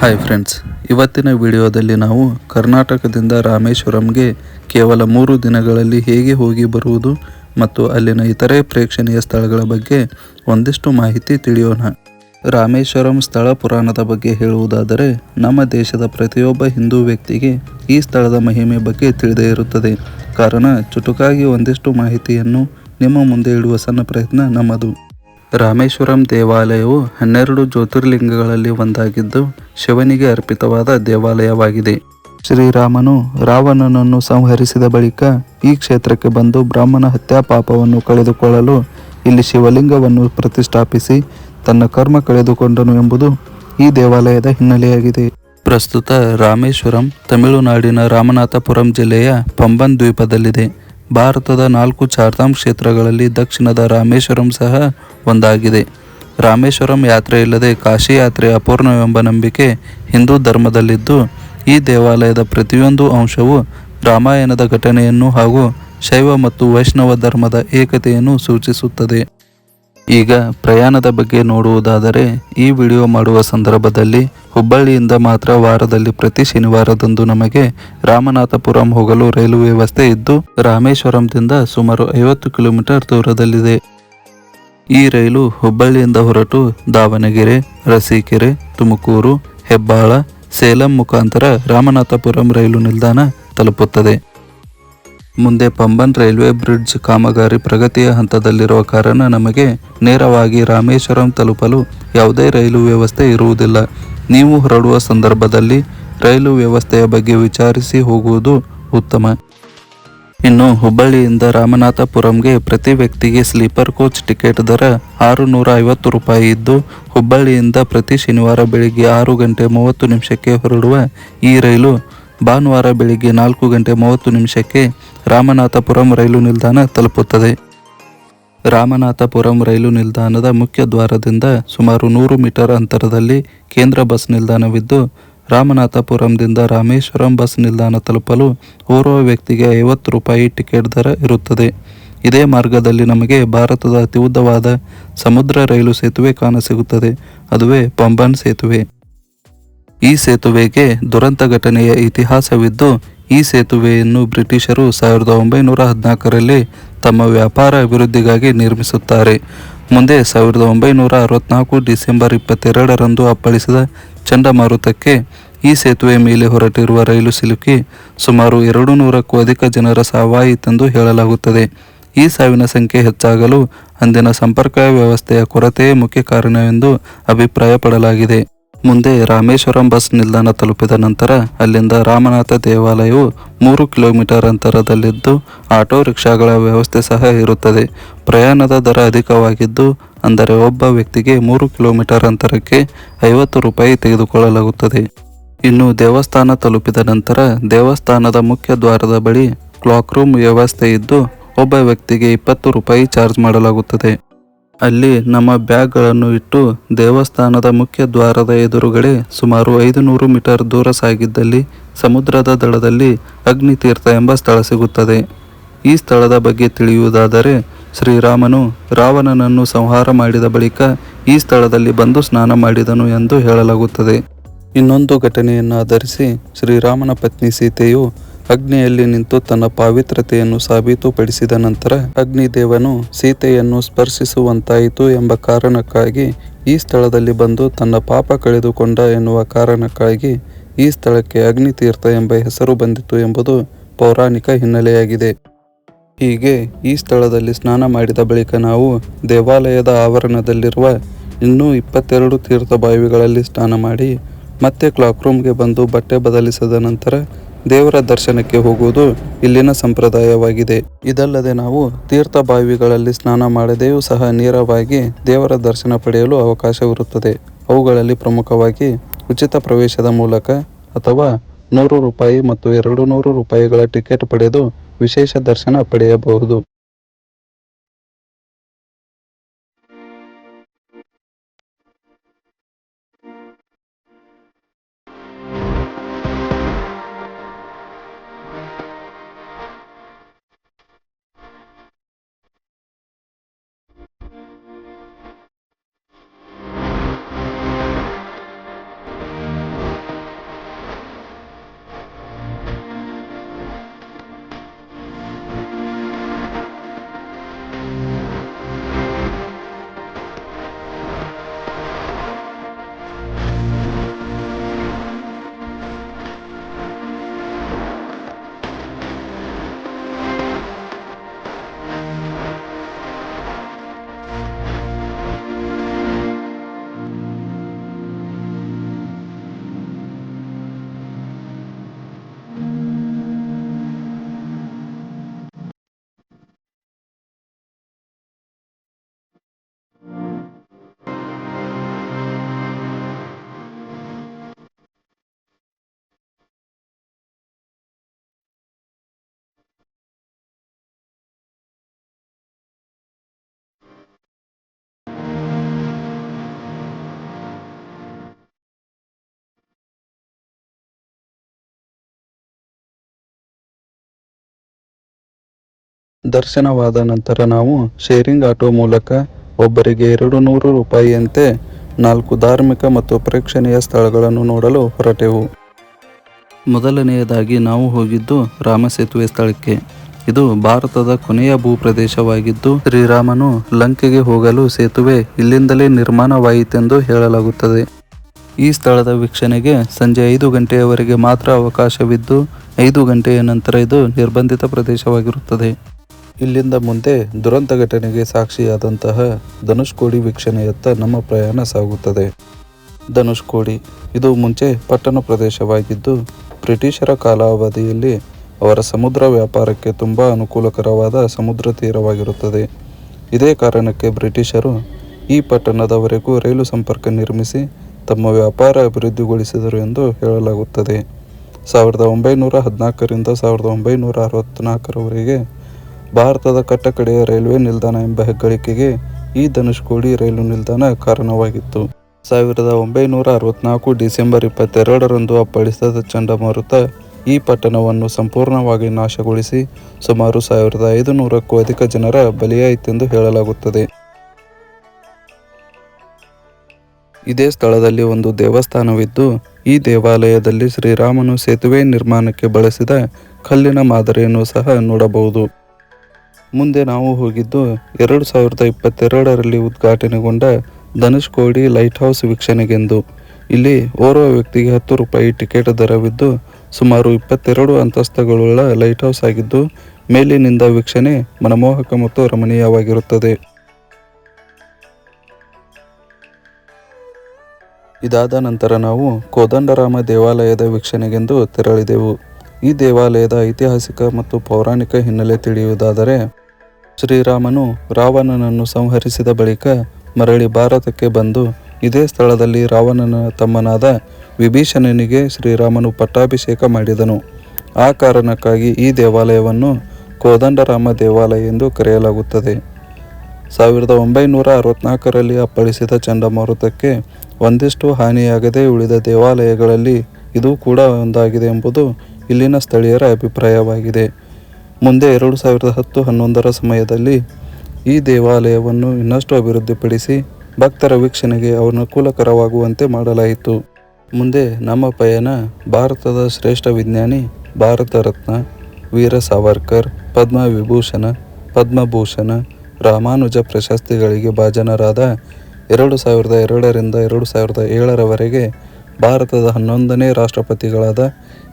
Hi friends ಇವತ್ತಿನ ವಿಡಿಯೋದಲ್ಲಿ ನಾವು ಕರ್ನಾಟಕದಿಂದ ರಾಮೇಶ್ವರಂಗೆ ಕೇವಲ ಮೂರು ದಿನಗಳಲ್ಲಿ ಹೇಗೆ ಹೋಗಿ ಬರುವುದು ಮತ್ತು ಅಲ್ಲಿನ ಇತರೆ ಪ್ರೇಕ್ಷಣೀಯ ಸ್ಥಳಗಳ ಬಗ್ಗೆ ಒಂದಿಷ್ಟು ಮಾಹಿತಿ ತಿಳಿಯೋಣ. ರಾಮೇಶ್ವರಂ ಸ್ಥಳ ಪುರಾಣದ ಬಗ್ಗೆ ಹೇಳುವುದಾದರೆ, ನಮ್ಮ ದೇಶದ ಪ್ರತಿಯೊಬ್ಬ ಹಿಂದೂ ವ್ಯಕ್ತಿಗೆ ಈ ಸ್ಥಳದ ಮಹಿಮೆ ಬಗ್ಗೆ ತಿಳಿದೇ ಇರುತ್ತದೆ. ಕಾರಣ, ಚುಟುಕಾಗಿ ಒಂದಿಷ್ಟು ಮಾಹಿತಿಯನ್ನು ನಿಮ್ಮ ಮುಂದೆ ಇಡುವ ಸಣ್ಣ ಪ್ರಯತ್ನ ನಮ್ಮದು. ರಾಮೇಶ್ವರಂ ದೇವಾಲಯವು ಹನ್ನೆರಡು ಜ್ಯೋತಿರ್ಲಿಂಗಗಳಲ್ಲಿ ಒಂದಾಗಿದ್ದು ಶಿವನಿಗೆ ಅರ್ಪಿತವಾದ ದೇವಾಲಯವಾಗಿದೆ. ಶ್ರೀರಾಮನು ರಾವಣನನ್ನು ಸಂಹರಿಸಿದ ಬಳಿಕ ಈ ಕ್ಷೇತ್ರಕ್ಕೆ ಬಂದು ಬ್ರಾಹ್ಮಣ ಹತ್ಯಾ ಪಾಪವನ್ನು ಕಳೆದುಕೊಳ್ಳಲು ಇಲ್ಲಿ ಶಿವಲಿಂಗವನ್ನು ಪ್ರತಿಷ್ಠಾಪಿಸಿ ತನ್ನ ಕರ್ಮ ಕಳೆದುಕೊಂಡನು ಎಂಬುದು ಈ ದೇವಾಲಯದ ಹಿನ್ನೆಲೆಯಾಗಿದೆ. ಪ್ರಸ್ತುತ ರಾಮೇಶ್ವರಂ ತಮಿಳುನಾಡಿನ ರಾಮನಾಥಪುರಂ ಜಿಲ್ಲೆಯ ಪಂಬನ್ ದ್ವೀಪದಲ್ಲಿದೆ. ಭಾರತದ ನಾಲ್ಕು ಚಾರ್ಧಾಮ್ ಕ್ಷೇತ್ರಗಳಲ್ಲಿ ದಕ್ಷಿಣದ ರಾಮೇಶ್ವರಂ ಸಹ ಒಂದಾಗಿದೆ. ರಾಮೇಶ್ವರಂ ಯಾತ್ರೆ ಇಲ್ಲದೆ ಕಾಶಿ ಯಾತ್ರೆ ಅಪೂರ್ಣವೆಂಬ ನಂಬಿಕೆ ಹಿಂದೂ ಧರ್ಮದಲ್ಲಿದ್ದು, ಈ ದೇವಾಲಯದ ಪ್ರತಿಯೊಂದು ಅಂಶವು ರಾಮಾಯಣದ ಘಟನೆಯನ್ನು ಹಾಗೂ ಶೈವ ಮತ್ತು ವೈಷ್ಣವ ಧರ್ಮದ ಏಕತೆಯನ್ನು ಸೂಚಿಸುತ್ತದೆ. ಈಗ ಪ್ರಯಾಣದ ಬಗ್ಗೆ ನೋಡುವುದಾದರೆ, ಈ ವಿಡಿಯೋ ಮಾಡುವ ಸಂದರ್ಭದಲ್ಲಿ ಹುಬ್ಬಳ್ಳಿಯಿಂದ ಮಾತ್ರ ವಾರದಲ್ಲಿ ಪ್ರತಿ ಶನಿವಾರದಂದು ನಮಗೆ ರಾಮನಾಥಪುರಂ ಹೋಗಲು ರೈಲು ವ್ಯವಸ್ಥೆ ಇದ್ದು, ರಾಮೇಶ್ವರಂದಿಂದ ಸುಮಾರು ಐವತ್ತು ಕಿಲೋಮೀಟರ್ ದೂರದಲ್ಲಿದೆ. ಈ ರೈಲು ಹುಬ್ಬಳ್ಳಿಯಿಂದ ಹೊರಟು ದಾವಣಗೆರೆ, ರಸೀಕೆರೆ, ತುಮಕೂರು, ಹೆಬ್ಬಾಳ, ಸೇಲಂ ಮುಖಾಂತರ ರಾಮನಾಥಪುರಂ ರೈಲು ನಿಲ್ದಾಣ ತಲುಪುತ್ತದೆ. ಮುಂದೆ ಪಂಬನ್ ರೈಲ್ವೆ ಬ್ರಿಡ್ಜ್ ಕಾಮಗಾರಿ ಪ್ರಗತಿಯ ಹಂತದಲ್ಲಿರುವ ಕಾರಣ ನಮಗೆ ನೇರವಾಗಿ ರಾಮೇಶ್ವರಂ ತಲುಪಲು ಯಾವುದೇ ರೈಲು ವ್ಯವಸ್ಥೆ ಇರುವುದಿಲ್ಲ. ನೀವು ಹೊರಡುವ ಸಂದರ್ಭದಲ್ಲಿ ರೈಲು ವ್ಯವಸ್ಥೆಯ ಬಗ್ಗೆ ವಿಚಾರಿಸಿ ಹೋಗುವುದು ಉತ್ತಮ. ಇನ್ನು ಹುಬ್ಬಳ್ಳಿಯಿಂದ ರಾಮನಾಥಪುರಂಗೆ ಪ್ರತಿ ವ್ಯಕ್ತಿಗೆ ಸ್ಲೀಪರ್ ಕೋಚ್ ಟಿಕೆಟ್ ದರ ಆರು ನೂರ ಐವತ್ತು ರೂಪಾಯಿ ಇದ್ದು, ಹುಬ್ಬಳ್ಳಿಯಿಂದ ಪ್ರತಿ ಶನಿವಾರ ಬೆಳಿಗ್ಗೆ ಆರು ಗಂಟೆ ಮೂವತ್ತು ನಿಮಿಷಕ್ಕೆ ಹೊರಡುವ ಈ ರೈಲು ಭಾನುವಾರ ಬೆಳಿಗ್ಗೆ ನಾಲ್ಕು ಗಂಟೆ ಮೂವತ್ತು ನಿಮಿಷಕ್ಕೆ ರಾಮನಾಥಪುರಂ ರೈಲು ನಿಲ್ದಾಣ ತಲುಪುತ್ತದೆ. ರಾಮನಾಥಪುರಂ ರೈಲು ನಿಲ್ದಾಣದ ಮುಖ್ಯ ದ್ವಾರದಿಂದ ಸುಮಾರು ನೂರು ಮೀಟರ್ ಅಂತರದಲ್ಲಿ ಕೇಂದ್ರ ಬಸ್ ನಿಲ್ದಾಣವಿದ್ದು, ರಾಮನಾಥಪುರಂದಿಂದ ರಾಮೇಶ್ವರಂ ಬಸ್ ನಿಲ್ದಾಣ ತಲುಪಲು ಓರ್ವ ವ್ಯಕ್ತಿಗೆ ಐವತ್ತು ರೂಪಾಯಿ ಟಿಕೆಟ್ ದರ ಇರುತ್ತದೆ. ಇದೇ ಮಾರ್ಗದಲ್ಲಿ ನಮಗೆ ಭಾರತದ ಅತಿ ಉದ್ದವಾದ ಸಮುದ್ರ ರೈಲು ಸೇತುವೆ ಕಾಣಸಿಗುತ್ತದೆ. ಅದುವೇ ಪಂಬನ್ ಸೇತುವೆ. ಈ ಸೇತುವೆಗೆ ದುರಂತ ಘಟನೆಯ ಇತಿಹಾಸವಿದ್ದು, ಈ ಸೇತುವೆಯನ್ನು ಬ್ರಿಟಿಷರು ಸಾವಿರದ ಒಂಬೈನೂರ ಹದಿನಾಲ್ಕರಲ್ಲಿ ತಮ್ಮ ವ್ಯಾಪಾರ ಅಭಿವೃದ್ಧಿಗಾಗಿ ನಿರ್ಮಿಸುತ್ತಾರೆ. ಮುಂದೆ ಸಾವಿರದ ಒಂಬೈನೂರ ಅರವತ್ನಾಲ್ಕು ಡಿಸೆಂಬರ್ ಇಪ್ಪತ್ತೆರಡರಂದು ಅಪ್ಪಳಿಸಿದ ಚಂಡಮಾರುತಕ್ಕೆ ಈ ಸೇತುವೆ ಮೇಲೆ ಹೊರಟಿರುವ ರೈಲು ಸಿಲುಕಿ ಸುಮಾರು ಎರಡು ನೂರಕ್ಕೂ ಅಧಿಕ ಜನರ ಸಾವಾಯಿತೆಂದು ಹೇಳಲಾಗುತ್ತದೆ. ಈ ಸಾವಿನ ಸಂಖ್ಯೆ ಹೆಚ್ಚಾಗಲು ಅಂದಿನ ಸಂಪರ್ಕ ವ್ಯವಸ್ಥೆಯ ಕೊರತೆಯೇ ಮುಖ್ಯ ಕಾರಣವೆಂದು ಅಭಿಪ್ರಾಯಪಡಲಾಗಿದೆ. ಮುಂದೆ ರಾಮೇಶ್ವರಂ ಬಸ್ ನಿಲ್ದಾಣ ತಲುಪಿದ ನಂತರ ಅಲ್ಲಿಂದ ರಾಮನಾಥ ದೇವಾಲಯವು ಮೂರು ಕಿಲೋಮೀಟರ್ ಅಂತರದಲ್ಲಿದ್ದು ಆಟೋ ರಿಕ್ಷಾಗಳ ವ್ಯವಸ್ಥೆ ಸಹ ಇರುತ್ತದೆ. ಪ್ರಯಾಣದ ದರ ಅಧಿಕವಾಗಿದ್ದು, ಅಂದರೆ ಒಬ್ಬ ವ್ಯಕ್ತಿಗೆ ಮೂರು ಕಿಲೋಮೀಟರ್ ಅಂತರಕ್ಕೆ ಐವತ್ತು ರೂಪಾಯಿ ತೆಗೆದುಕೊಳ್ಳಲಾಗುತ್ತದೆ. ಇನ್ನು ದೇವಸ್ಥಾನ ತಲುಪಿದ ನಂತರ ದೇವಸ್ಥಾನದ ಮುಖ್ಯ ದ್ವಾರದ ಬಳಿ ಕ್ಲಾಕ್ ರೂಮ್ ವ್ಯವಸ್ಥೆ ಇದ್ದು, ಒಬ್ಬ ವ್ಯಕ್ತಿಗೆ ಇಪ್ಪತ್ತು ರೂಪಾಯಿ ಚಾರ್ಜ್ ಮಾಡಲಾಗುತ್ತದೆ. ಅಲ್ಲಿ ನಮ್ಮ ಬ್ಯಾಗ್ಗಳನ್ನು ಇಟ್ಟು ದೇವಸ್ಥಾನದ ಮುಖ್ಯ ದ್ವಾರದ ಎದುರುಗಡೆ ಸುಮಾರು ಐದು ನೂರು ಮೀಟರ್ ದೂರ ಸಾಗಿದ್ದಲ್ಲಿ ಸಮುದ್ರದ ದಡದಲ್ಲಿ ಅಗ್ನಿತೀರ್ಥ ಎಂಬ ಸ್ಥಳ ಸಿಗುತ್ತದೆ. ಈ ಸ್ಥಳದ ಬಗ್ಗೆ ತಿಳಿಯುವುದಾದರೆ ಶ್ರೀರಾಮನು ರಾವಣನನ್ನು ಸಂಹಾರ ಮಾಡಿದ ಬಳಿಕ ಈ ಸ್ಥಳದಲ್ಲಿ ಬಂದು ಸ್ನಾನ ಮಾಡಿದನು ಎಂದು ಹೇಳಲಾಗುತ್ತದೆ. ಇನ್ನೊಂದು ಘಟನೆಯನ್ನು ಆಧರಿಸಿ ಶ್ರೀರಾಮನ ಪತ್ನಿ ಸೀತೆಯು ಅಗ್ನಿಯಲ್ಲಿ ನಿಂತು ತನ್ನ ಪಾವಿತ್ರತೆಯನ್ನು ಸಾಬೀತುಪಡಿಸಿದ ನಂತರ ಅಗ್ನಿದೇವನು ಸೀತೆಯನ್ನು ಸ್ಪರ್ಶಿಸುವಂತಾಯಿತು ಎಂಬ ಕಾರಣಕ್ಕಾಗಿ ಈ ಸ್ಥಳದಲ್ಲಿ ಬಂದು ತನ್ನ ಪಾಪ ಕಳೆದುಕೊಂಡ ಎನ್ನುವ ಕಾರಣಕ್ಕಾಗಿ ಈ ಸ್ಥಳಕ್ಕೆ ಅಗ್ನಿತೀರ್ಥ ಎಂಬ ಹೆಸರು ಬಂದಿತು ಎಂಬುದು ಪೌರಾಣಿಕ ಹಿನ್ನೆಲೆಯಾಗಿದೆ. ಹೀಗೆ ಈ ಸ್ಥಳದಲ್ಲಿ ಸ್ನಾನ ಮಾಡಿದ ಬಳಿಕ ನಾವು ದೇವಾಲಯದ ಆವರಣದಲ್ಲಿರುವ ಇನ್ನೂ ಇಪ್ಪತ್ತೆರಡು ತೀರ್ಥ ಬಾವಿಗಳಲ್ಲಿ ಸ್ನಾನ ಮಾಡಿ ಮತ್ತೆ ಕ್ಲಾಕ್ ರೂಮ್ಗೆ ಬಂದು ಬಟ್ಟೆ ಬದಲಿಸಿದ ನಂತರ ದೇವರ ದರ್ಶನಕ್ಕೆ ಹೋಗುವುದು ಇಲ್ಲಿನ ಸಂಪ್ರದಾಯವಾಗಿದೆ. ಇದಲ್ಲದೆ ನಾವು ತೀರ್ಥ ಬಾವಿಗಳಲ್ಲಿ ಸ್ನಾನ ಮಾಡದೆಯೂ ಸಹ ನೇರವಾಗಿ ದೇವರ ದರ್ಶನ ಪಡೆಯಲು ಅವಕಾಶವಿರುತ್ತದೆ. ಅವುಗಳಲ್ಲಿ ಪ್ರಮುಖವಾಗಿ ಉಚಿತ ಪ್ರವೇಶದ ಮೂಲಕ ಅಥವಾ ನೂರು ರೂಪಾಯಿ ಮತ್ತು ಎರಡು ನೂರು ರೂಪಾಯಿಗಳ ಟಿಕೆಟ್ ಪಡೆದು ವಿಶೇಷ ದರ್ಶನ ಪಡೆಯಬಹುದು. ದರ್ಶನವಾದ ನಂತರ ನಾವು ಶೇರಿಂಗ್ ಆಟೋ ಮೂಲಕ ಒಬ್ಬರಿಗೆ ಎರಡು ನೂರು ರೂಪಾಯಿಯಂತೆ ನಾಲ್ಕು ಧಾರ್ಮಿಕ ಮತ್ತು ಪ್ರೇಕ್ಷಣೀಯ ಸ್ಥಳಗಳನ್ನು ನೋಡಲು ಹೊರಟೆವು. ಮೊದಲನೆಯದಾಗಿ ನಾವು ಹೋಗಿದ್ದು ರಾಮಸೇತುವೆ ಸ್ಥಳಕ್ಕೆ. ಇದು ಭಾರತದ ಕೊನೆಯ ಭೂಪ್ರದೇಶವಾಗಿದ್ದು ಶ್ರೀರಾಮನು ಲಂಕೆಗೆ ಹೋಗಲು ಸೇತುವೆ ಇಲ್ಲಿಂದಲೇ ನಿರ್ಮಾಣವಾಯಿತೆಂದು ಹೇಳಲಾಗುತ್ತದೆ. ಈ ಸ್ಥಳದ ವೀಕ್ಷಣೆಗೆ ಸಂಜೆ ಐದು ಗಂಟೆಯವರೆಗೆ ಮಾತ್ರ ಅವಕಾಶವಿದ್ದು, ಐದು ಗಂಟೆಯ ನಂತರ ಇದು ನಿರ್ಬಂಧಿತ ಪ್ರದೇಶವಾಗಿರುತ್ತದೆ. ಇಲ್ಲಿಂದ ಮುಂದೆ ದುರಂತ ಘಟನೆಗೆ ಸಾಕ್ಷಿಯಾದಂತಹ ಧನುಷ್ಕೋಡಿ ವೀಕ್ಷಣೆಯತ್ತ ನಮ್ಮ ಪ್ರಯಾಣ ಸಾಗುತ್ತದೆ. ಧನುಷ್ಕೋಡಿ ಇದು ಮುಂಚೆ ಪಟ್ಟಣ ಪ್ರದೇಶವಾಗಿದ್ದು, ಬ್ರಿಟಿಷರ ಕಾಲಾವಧಿಯಲ್ಲಿ ಅವರ ಸಮುದ್ರ ವ್ಯಾಪಾರಕ್ಕೆ ತುಂಬ ಅನುಕೂಲಕರವಾದ ಸಮುದ್ರ ತೀರವಾಗಿರುತ್ತದೆ. ಇದೇ ಕಾರಣಕ್ಕೆ ಬ್ರಿಟಿಷರು ಈ ಪಟ್ಟಣದವರೆಗೂ ರೈಲು ಸಂಪರ್ಕ ನಿರ್ಮಿಸಿ ತಮ್ಮ ವ್ಯಾಪಾರ ಅಭಿವೃದ್ಧಿಗೊಳಿಸಿದರು ಎಂದು ಹೇಳಲಾಗುತ್ತದೆ. ಸಾವಿರದ ಒಂಬೈನೂರ ಹದಿನಾಲ್ಕರಿಂದ ಸಾವಿರದ ಒಂಬೈನೂರ ಅರವತ್ತ್ನಾಲ್ಕರವರೆಗೆ ಭಾರತದ ಕಟ್ಟಕಡೆಯ ರೈಲ್ವೆ ನಿಲ್ದಾಣ ಎಂಬ ಹೆಗ್ಗಳಿಕೆಗೆ ಈ ಧನುಷ್ಕೋಡಿ ರೈಲು ನಿಲ್ದಾಣ ಕಾರಣವಾಗಿತ್ತು. ಸಾವಿರದ ಒಂಬೈನೂರ ಅರವತ್ನಾಲ್ಕು ಡಿಸೆಂಬರ್ ಇಪ್ಪತ್ತೆರಡರಂದು ಅಪ್ಪಳಿಸಿದ ಚಂಡಮಾರುತ ಈ ಪಟ್ಟಣವನ್ನು ಸಂಪೂರ್ಣವಾಗಿ ನಾಶಗೊಳಿಸಿ ಸುಮಾರು ಸಾವಿರದ ಐದುನೂರಕ್ಕೂ ಅಧಿಕ ಜನರ ಬಲಿಯಾಯಿತೆಂದು ಹೇಳಲಾಗುತ್ತದೆ. ಇದೇ ಸ್ಥಳದಲ್ಲಿ ಒಂದು ದೇವಸ್ಥಾನವಿದ್ದು, ಈ ದೇವಾಲಯದಲ್ಲಿ ಶ್ರೀರಾಮನು ಸೇತುವೆ ನಿರ್ಮಾಣಕ್ಕೆ ಬಳಸಿದ ಕಲ್ಲಿನ ಮಾದರಿಯನ್ನು ಸಹ ನೋಡಬಹುದು. ಮುಂದೆ ನಾವು ಹೋಗಿದ್ದು ಎರಡು ಸಾವಿರದ ಇಪ್ಪತ್ತೆರಡರಲ್ಲಿ ಉದ್ಘಾಟನೆಗೊಂಡ ಧನುಷ್ಕೋಡಿ ಲೈಟ್ ಹೌಸ್ ವೀಕ್ಷಣೆಗೆಂದು. ಇಲ್ಲಿ ಓರ್ವ ವ್ಯಕ್ತಿಗೆ ಹತ್ತು ರೂಪಾಯಿ ಟಿಕೆಟ್ ದರವಿದ್ದು ಸುಮಾರು ಇಪ್ಪತ್ತೆರಡು ಅಂತಸ್ತಗಳುಳ್ಳ ಲೈಟ್ ಹೌಸ್ ಆಗಿದ್ದು ಮೇಲಿನಿಂದ ವೀಕ್ಷಣೆ ಮನಮೋಹಕ ಮತ್ತು ರಮಣೀಯವಾಗಿರುತ್ತದೆ. ಇದಾದ ನಂತರ ನಾವು ಕೋದಂಡರಾಮ ದೇವಾಲಯದ ವೀಕ್ಷಣೆಗೆಂದು ತೆರಳಿದೆವು. ಈ ದೇವಾಲಯದ ಐತಿಹಾಸಿಕ ಮತ್ತು ಪೌರಾಣಿಕ ಹಿನ್ನೆಲೆ ತಿಳಿಯುವುದಾದರೆ ಶ್ರೀರಾಮನು ರಾವಣನನ್ನು ಸಂಹರಿಸಿದ ಬಳಿಕ ಮರಳಿ ಭಾರತಕ್ಕೆ ಬಂದು ಇದೇ ಸ್ಥಳದಲ್ಲಿ ರಾವಣನ ತಮ್ಮನಾದ ವಿಭೀಷಣನಿಗೆ ಶ್ರೀರಾಮನು ಪಟ್ಟಾಭಿಷೇಕ ಮಾಡಿದನು. ಆ ಕಾರಣಕ್ಕಾಗಿ ಈ ದೇವಾಲಯವನ್ನು ಕೋದಂಡರಾಮ ದೇವಾಲಯ ಎಂದು ಕರೆಯಲಾಗುತ್ತದೆ. ಸಾವಿರದ ಒಂಬೈನೂರ ಅರವತ್ನಾಲ್ಕರಲ್ಲಿ ಅಪ್ಪಳಿಸಿದ ಚಂಡಮಾರುತಕ್ಕೆ ಒಂದಿಷ್ಟು ಹಾನಿಯಾಗದೆ ಉಳಿದ ದೇವಾಲಯಗಳಲ್ಲಿ ಇದು ಕೂಡ ಒಂದಾಗಿದೆ ಎಂಬುದು ಇಲ್ಲಿನ ಸ್ಥಳೀಯರ ಅಭಿಪ್ರಾಯವಾಗಿದೆ. ಮುಂದೆ ಎರಡು ಸಾವಿರದ ಹತ್ತು ಹನ್ನೊಂದರ ಸಮಯದಲ್ಲಿ ಈ ದೇವಾಲಯವನ್ನು ಇನ್ನಷ್ಟು ಅಭಿವೃದ್ಧಿಪಡಿಸಿ ಭಕ್ತರ ವೀಕ್ಷಣೆಗೆ ಅನುಕೂಲಕರವಾಗುವಂತೆ ಮಾಡಲಾಯಿತು. ಮುಂದೆ ನಮ್ಮ ಪಯಣ ಭಾರತದ ಶ್ರೇಷ್ಠ ವಿಜ್ಞಾನಿ ಭಾರತ ರತ್ನ ವೀರ ಸಾವರ್ಕರ್ ಪದ್ಮ ವಿಭೂಷಣ ಪದ್ಮಭೂಷಣ, ರಾಮಾನುಜ ಪ್ರಶಸ್ತಿಗಳಿಗೆ ಭಾಜನರಾದ ಎರಡು ಸಾವಿರದ ಎರಡರಿಂದ ಎರಡು ಸಾವಿರದ ಏಳರವರೆಗೆ ಭಾರತದ ಹನ್ನೊಂದನೇ ರಾಷ್ಟ್ರಪತಿಗಳಾದ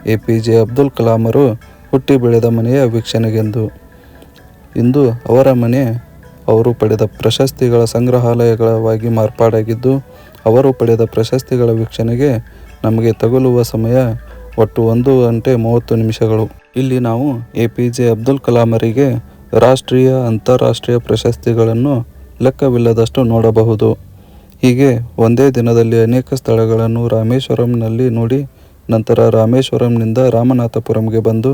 ಎ ಪಿ ಜೆ ಅಬ್ದುಲ್ ಕಲಾಮರು ಹುಟ್ಟಿ ಬೆಳೆದ ಮನೆಯ ವೀಕ್ಷಣೆಗೆಂದು. ಇಂದು ಅವರ ಮನೆ ಅವರು ಪಡೆದ ಪ್ರಶಸ್ತಿಗಳ ಸಂಗ್ರಹಾಲಯಗಳವಾಗಿ ಮಾರ್ಪಾಡಾಗಿದ್ದು, ಅವರು ಪಡೆದ ಪ್ರಶಸ್ತಿಗಳ ವೀಕ್ಷಣೆಗೆ ನಮಗೆ ತಗುಲುವ ಸಮಯ ಒಟ್ಟು ಒಂದು ಗಂಟೆ ಮೂವತ್ತು ನಿಮಿಷಗಳು. ಇಲ್ಲಿ ನಾವು ಎ ಪಿ ಜೆ ಅಬ್ದುಲ್ ಕಲಾಮರಿಗೆ ರಾಷ್ಟ್ರೀಯ, ಅಂತಾರಾಷ್ಟ್ರೀಯ ಪ್ರಶಸ್ತಿಗಳನ್ನು ಲೆಕ್ಕವಿಲ್ಲದಷ್ಟು ನೋಡಬಹುದು. ಹೀಗೆ ಒಂದೇ ದಿನದಲ್ಲಿ ಅನೇಕ ಸ್ಥಳಗಳನ್ನು ರಾಮೇಶ್ವರಂನಲ್ಲಿ ನೋಡಿ, ನಂತರ ರಾಮೇಶ್ವರಂನಿಂದ ರಾಮನಾಥಪುರಂಗೆ ಬಂದು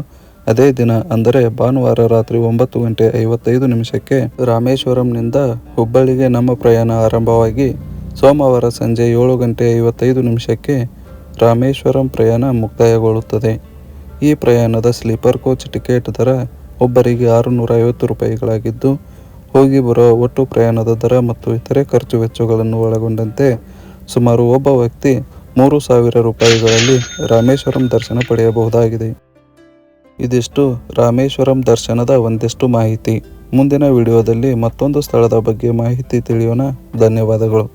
ಅದೇ ದಿನ, ಅಂದರೆ ಭಾನುವಾರ ರಾತ್ರಿ ಒಂಬತ್ತು ಗಂಟೆ ಐವತ್ತೈದು ನಿಮಿಷಕ್ಕೆ ರಾಮೇಶ್ವರಂನಿಂದ ಹುಬ್ಬಳ್ಳಿಗೆ ನಮ್ಮ ಪ್ರಯಾಣ ಆರಂಭವಾಗಿ ಸೋಮವಾರ ಸಂಜೆ ಏಳು ಗಂಟೆ ಐವತ್ತೈದು ನಿಮಿಷಕ್ಕೆ ರಾಮೇಶ್ವರಂ ಪ್ರಯಾಣ ಮುಕ್ತಾಯಗೊಳ್ಳುತ್ತದೆ. ಈ ಪ್ರಯಾಣದ ಸ್ಲೀಪರ್ ಕೋಚ್ ಟಿಕೆಟ್ ದರ ಒಬ್ಬರಿಗೆ ಆರುನೂರ ಐವತ್ತು ರೂಪಾಯಿಗಳಾಗಿದ್ದು, ಹೋಗಿ ಬರುವ ಒಟ್ಟು ಪ್ರಯಾಣದ ದರ ಮತ್ತು ಇತರೆ ಖರ್ಚು ವೆಚ್ಚಗಳನ್ನು ಒಳಗೊಂಡಂತೆ ಸುಮಾರು ಒಬ್ಬ ವ್ಯಕ್ತಿ ಮೂರು ಸಾವಿರ ರೂಪಾಯಿಗಳಲ್ಲಿ ರಾಮೇಶ್ವರಂ ದರ್ಶನ ಪಡೆಯಬಹುದಾಗಿದೆ. ಇದಿಷ್ಟು ರಾಮೇಶ್ವರಂ ದರ್ಶನದ ಒಂದಿಷ್ಟು ಮಾಹಿತಿ. ಮುಂದಿನ ವಿಡಿಯೋದಲ್ಲಿ ಮತ್ತೊಂದು ಸ್ಥಳದ ಬಗ್ಗೆ ಮಾಹಿತಿ ತಿಳಿಯೋಣ. ಧನ್ಯವಾದಗಳು.